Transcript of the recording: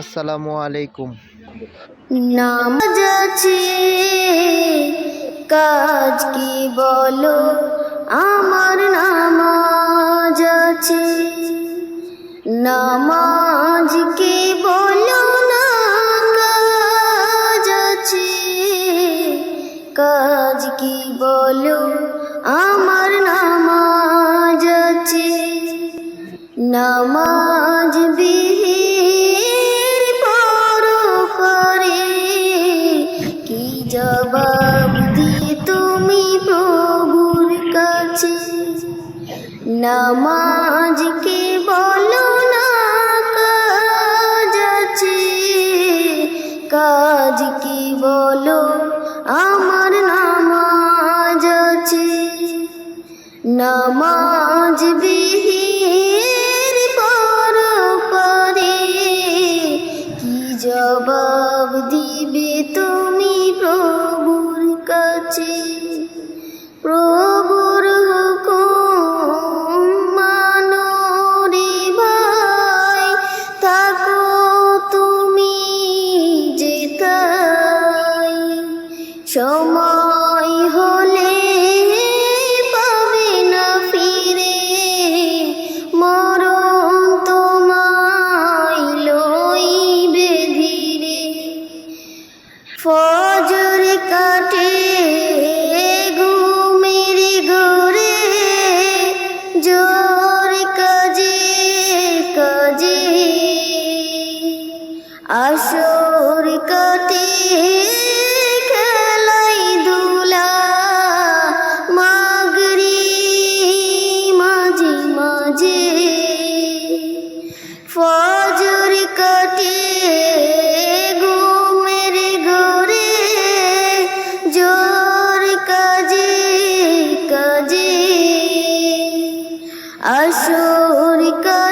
আসসালামু আলাইকুম। নামাজ আছে কাজ কি বলো? আমার নামাজ আছে। নামাজ কি বলো না, কাজ কাজ কি বলো? আমার নামাজ জবাব দিয়ে তুমি প্রভুর কাছে। নামাজ কে বলো না কাজ আছে। বলো, আমার নামাজ আছে। নামাজ বিহির কাছে প্রভুর হুকুম তুমি সময় হলে পাবে না ফিরে ধীরে। কাটে ঘুমের ঘরে জোর কাজে কাজে। আসর কাটে খেলাই দুলা মাগরি মাঝে মাঝে। ফল গৌরিকা